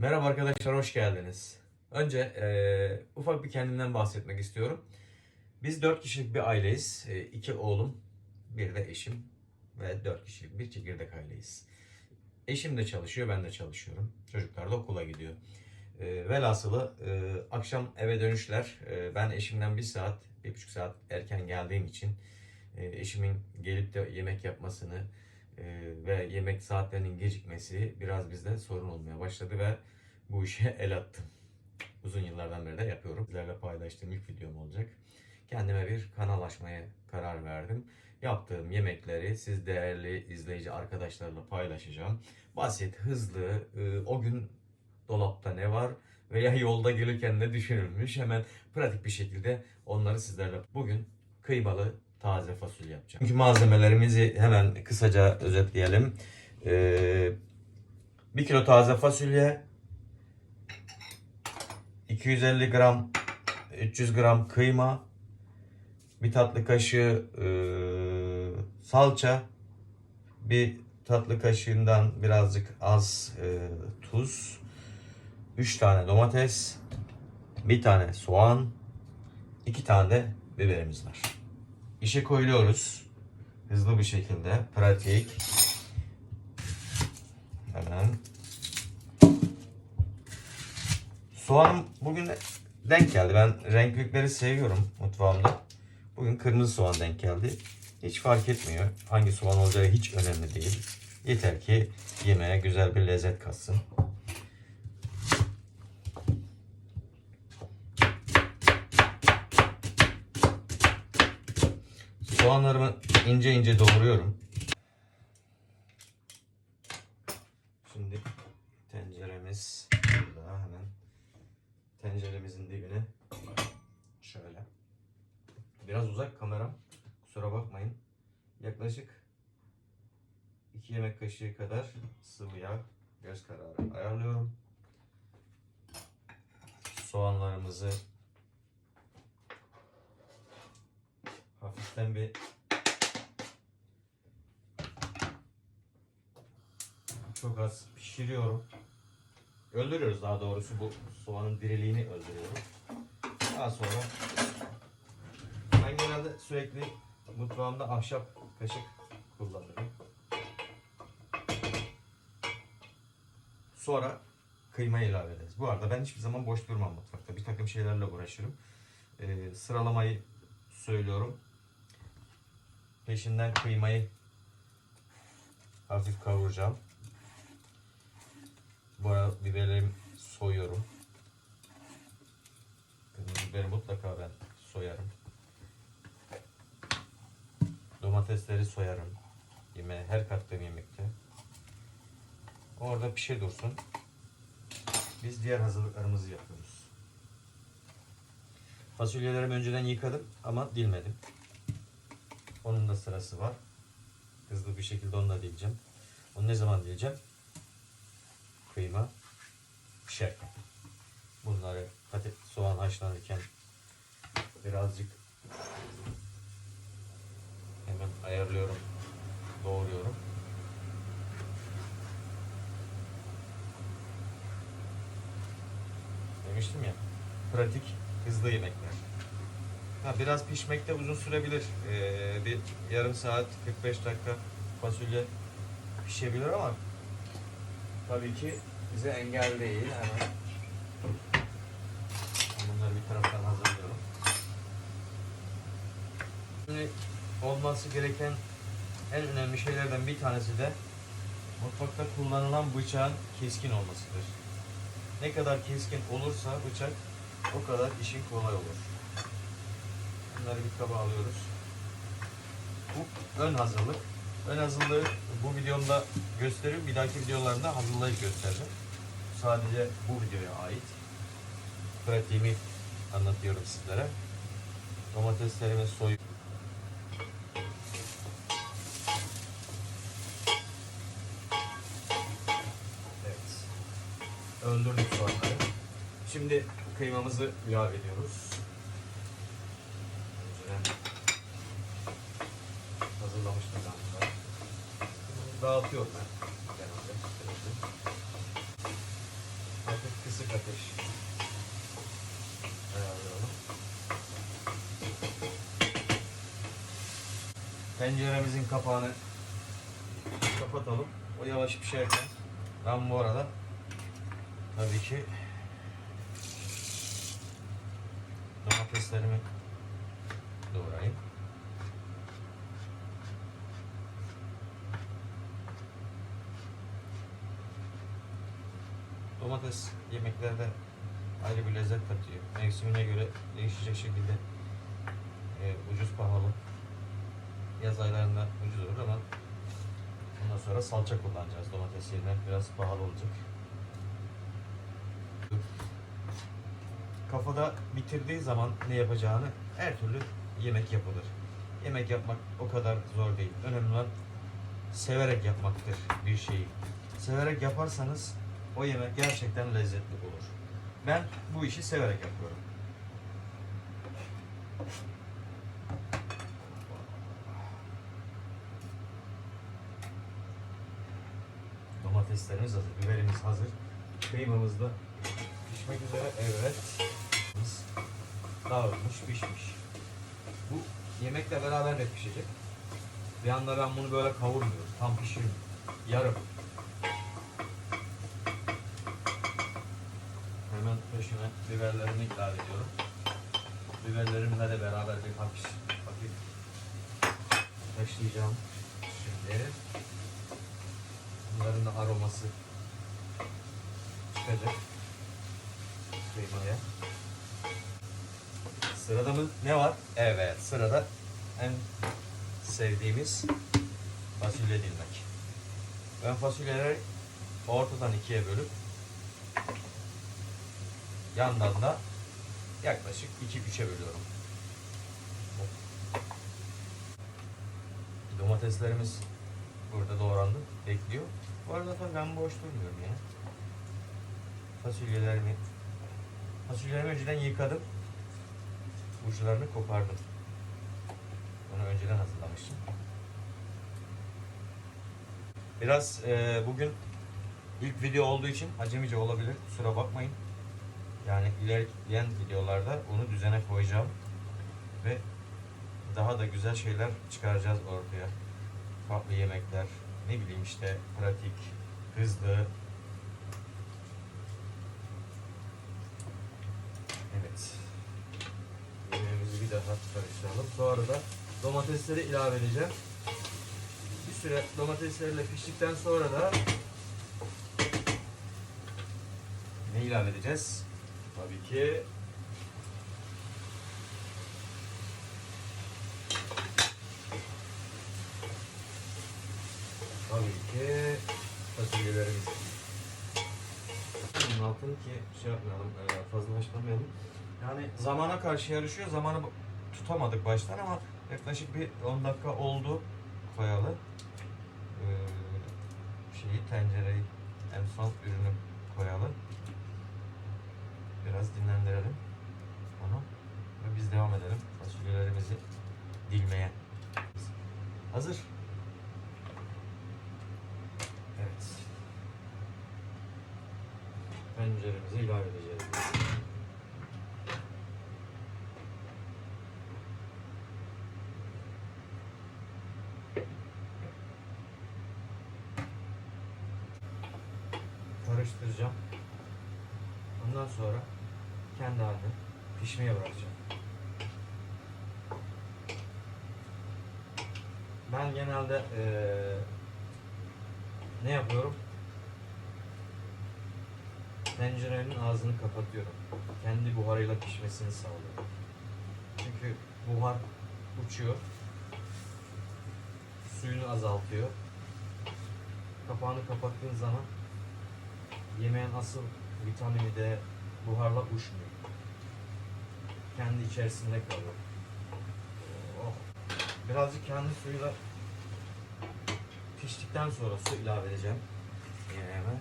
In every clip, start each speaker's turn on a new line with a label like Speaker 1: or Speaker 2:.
Speaker 1: Merhaba arkadaşlar, hoş geldiniz. Önce eee, ufak bir kendimden bahsetmek istiyorum. Biz dört kişilik bir aileyiz. E, iki oğlum, bir de eşim ve dört kişilik bir çekirdek aileyiz. Eşim de çalışıyor, ben de çalışıyorum. Çocuklar da okula gidiyor. E, velhasılı e, akşam eve dönüşler. e, ben eşimden bir saat, bir buçuk saat erken geldiğim için e, eşimin gelip de yemek yapmasını e, ve yemek saatlerinin gecikmesi biraz bizde sorun olmaya başladı ve bu işe el attım. Uzun yıllardan beri de yapıyorum. Sizlerle paylaştığım ilk videom olacak. Kendime bir kanal açmaya karar verdim. Yaptığım yemekleri siz değerli izleyici arkadaşlarla paylaşacağım. Basit, hızlı, e, o gün dolapta ne var veya yolda gelirken ne düşünülmüş hemen pratik bir şekilde onları sizlerle bugün kıymalı taze fasulye yapacağım. Çünkü malzemelerimizi hemen kısaca özetleyelim. Ee, 1 kilo taze fasulye, 250 gram, 300 gram kıyma, bir tatlı kaşığı e, salça, bir tatlı kaşığından birazcık az e, tuz, 3 tane domates, bir tane soğan, 2 tane de biberimiz var. İşe koyuluyoruz. Hızlı bir şekilde, pratik. Hemen. Soğanım bugün denk geldi. Ben renklilikleri seviyorum mutfağımda. Bugün kırmızı soğan denk geldi. Hiç fark etmiyor. Hangi soğan olacağı hiç önemli değil. Yeter ki yemeğe güzel bir lezzet katsın. Soğanlarımı ince ince doğruyorum. Şimdi tenceremiz burada hemen tenceremizin dibine şöyle. Biraz uzak kameram. Kusura bakmayın. Yaklaşık 2 yemek kaşığı kadar sıvı yağ göz kararı ayarlıyorum. Soğanlarımızı hafiften bir çok az pişiriyorum. Öldürüyoruz daha doğrusu bu soğanın diriliğini öldürüyorum. Daha sonra ben genelde sürekli mutfağımda ahşap kaşık kullanırım. Sonra kıyma ilave ederiz. Bu arada ben hiçbir zaman boş durmam mutfakta. Bir takım şeylerle uğraşırım. Ee, sıralamayı söylüyorum. Peşinden kıymayı hafif kavuracağım. Bu arada biberlerimi soyuyorum. Biberi mutlaka ben soyarım. Domatesleri soyarım. Yemeğe her kattığım yemekte. Orada pişe dursun. Biz diğer hazırlıklarımızı yapıyoruz. Fasulyelerimi önceden yıkadım ama dilmedim. Onun da sırası var. Hızlı bir şekilde onu da dileceğim. Onu ne zaman dileceğim? Kıyma pişerken. Bunları patates, soğan haşlanırken birazcık hemen ayarlıyorum. Doğruyorum. Demiştim ya. Pratik, hızlı yemekler. Ha, biraz pişmekte uzun sürebilir. Ee, bir yarım saat, 45 dakika fasulye pişebilir ama tabii ki bize engel değil. Hemen bunları bir taraftan hazırlıyorum. Şimdi olması gereken en önemli şeylerden bir tanesi de mutfakta kullanılan bıçağın keskin olmasıdır. Ne kadar keskin olursa bıçak o kadar işin kolay olur. Bunları bir kaba alıyoruz. Bu ön hazırlık. Ön hazırlığı bu videomda gösteririm. Bir dahaki videolarımda hazırlayıp göstereceğim. Sadece bu videoya ait. Pratiğimi anlatıyorum sizlere. Domateslerimi soyup. Öldürdük soğanları. Şimdi kıymamızı ilave ediyoruz. Önceden hazırlamıştım ben bunu. Dağıtıyorum genelde. sürekli. Kısık ateş. Ayarlayalım. Kapağını kapatalım. O yavaş pişerken ben bu arada tabii ki domateslerimi doğrayayım. Domates yemeklerde ayrı bir lezzet katıyor. Mevsimine göre değişecek şekilde e, ucuz pahalı. Yaz aylarında ucuz olur ama ondan sonra salça kullanacağız. Domates yerine biraz pahalı olacak. Kafada bitirdiği zaman ne yapacağını her türlü yemek yapılır. Yemek yapmak o kadar zor değil. Önemli olan severek yapmaktır bir şeyi. Severek yaparsanız o yemek gerçekten lezzetli olur. Ben bu işi severek yapıyorum. Domateslerimiz hazır, biberimiz hazır. Kıymamız da pişmek üzere. Evet. Dağılmış, pişmiş. Bu yemekle beraber de pişecek. Bir anda ben bunu böyle kavurmuyorum. Tam pişirmiyorum. Yarım. Hemen peşine biberlerimi ilave ediyorum. Biberlerimle de beraber bir hafif, hafif taşlayacağım. Şimdi bunların da aroması çıkacak kıymaya. Sırada mı ne var? Evet sırada en sevdiğimiz fasulye dilmek. Ben fasulyeleri ortadan ikiye bölüp yandan da yaklaşık 2-3'e bölüyorum. Domateslerimiz burada doğrandı, bekliyor. Bu arada ben boş durmuyorum ya. Fasulyelerimi fasulyelerimi önceden yıkadım. Uçlarını kopardım. Onu önceden hazırlamıştım. Biraz e, bugün ilk video olduğu için acemice olabilir. Kusura bakmayın. Yani ilerleyen videolarda onu düzene koyacağım. Ve daha da güzel şeyler çıkaracağız ortaya. Farklı yemekler, ne bileyim işte pratik, hızlı. Evet. Yemeğimizi bir daha karıştıralım. Sonra da domatesleri ilave edeceğim. Bir süre domateslerle piştikten sonra da ne ilave edeceğiz? Tabii ki Tabii ki fasulyelerimiz. Bunun altını ki şey yapmayalım, e, fazla haşlamayalım. Yani zamana karşı yarışıyor. Zamanı tutamadık baştan ama yaklaşık bir 10 dakika oldu koyalı. Ee, şeyi tencereyi en son ürünü koyalı. Biraz dinlendirelim onu ve biz devam edelim fasulyelerimizi dilmeye. Hazır. Evet. Tenceremize ilave edeceğiz. Karıştıracağım. Ondan sonra kendi haline pişmeye bırakacağım. Ben genelde eee, ne yapıyorum? Tencerenin ağzını kapatıyorum. Kendi buharıyla pişmesini sağlıyorum. Çünkü buhar uçuyor. Suyunu azaltıyor. Kapağını kapattığın zaman yemeğin asıl vitamini de buharla uçmuyor. Kendi içerisinde kalıyor. Oh. Birazcık kendi suyuyla piştikten sonra su ilave edeceğim. Yemeğime.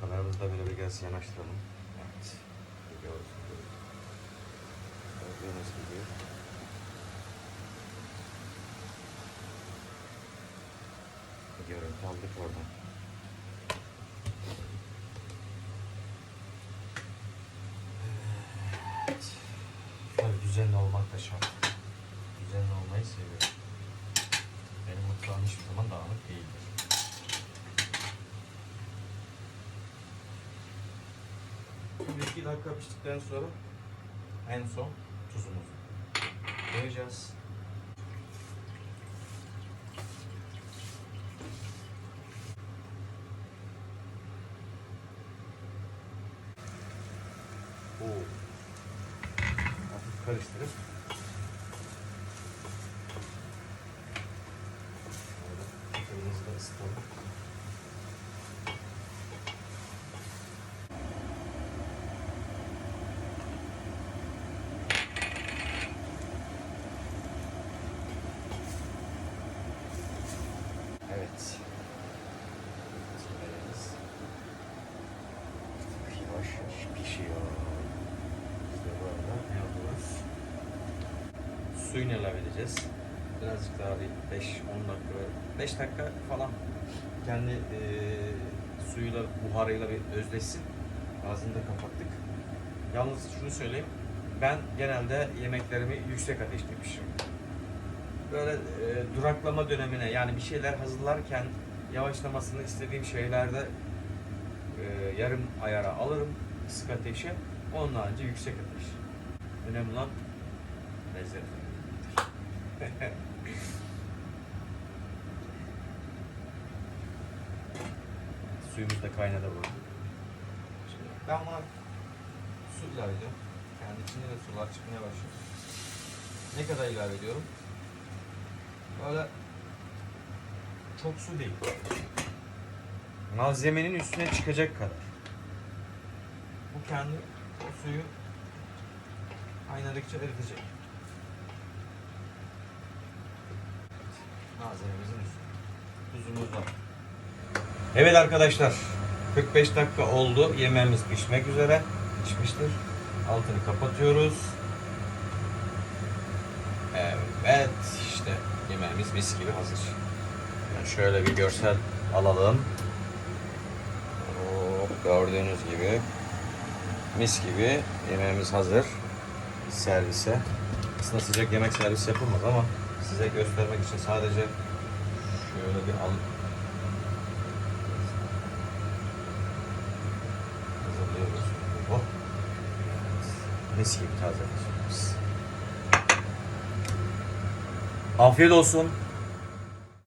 Speaker 1: Kameramızı da böyle bir biraz yanaştıralım. Evet. Görüyoruz. Gördüğünüz gibi. Görüntü aldık oradan. düzenli olmak da şart. Düzenli olmayı seviyorum. Benim mutfağım hiçbir zaman dağınık değildir. Şimdi 2 dakika piştikten sonra en son tuzumuzu koyacağız. Oo. Hafif karıştırıp Şöyle kırmızı da ısıtalım. Evet. Ciğerimiz yavaş yavaş pişiyor. Biz de bu arada ne yapıyoruz? Suyunu ilave edeceğiz. Birazcık daha bir 5-10 dakika, 5 dakika falan kendi eee suyuyla, buharıyla bir özleşsin. Ağzını da kapattık. Yalnız şunu söyleyeyim. Ben genelde yemeklerimi yüksek ateşte pişiriyorum. Böyle eee, duraklama dönemine yani bir şeyler hazırlarken yavaşlamasını istediğim şeylerde eee, yarım ayara alırım kısık ateşe. Onun harici yüksek ateş. Önemli olan lezzet. Suyumuz da kaynadı burada. Şimdi ben buna su ilave ediyorum. Kendi içinde de sular çıkmaya başlıyor. Ne kadar ilave ediyorum? Böyle çok su değil. Malzemenin üstüne çıkacak kadar. Bu kendi o suyu kaynadıkça eritecek. Malzememizin üstüne. Evet arkadaşlar. 45 dakika oldu. Yemeğimiz pişmek üzere. Pişmiştir. Altını kapatıyoruz. Evet işte yemeğimiz mis gibi hazır. Yani şöyle bir görsel alalım. Hop, gördüğünüz gibi mis gibi yemeğimiz hazır. Servise. Aslında sıcak yemek servis yapılmaz ama size göstermek için sadece şöyle bir al hazırlıyoruz. Hop. Mis gibi taze. Afiyet olsun.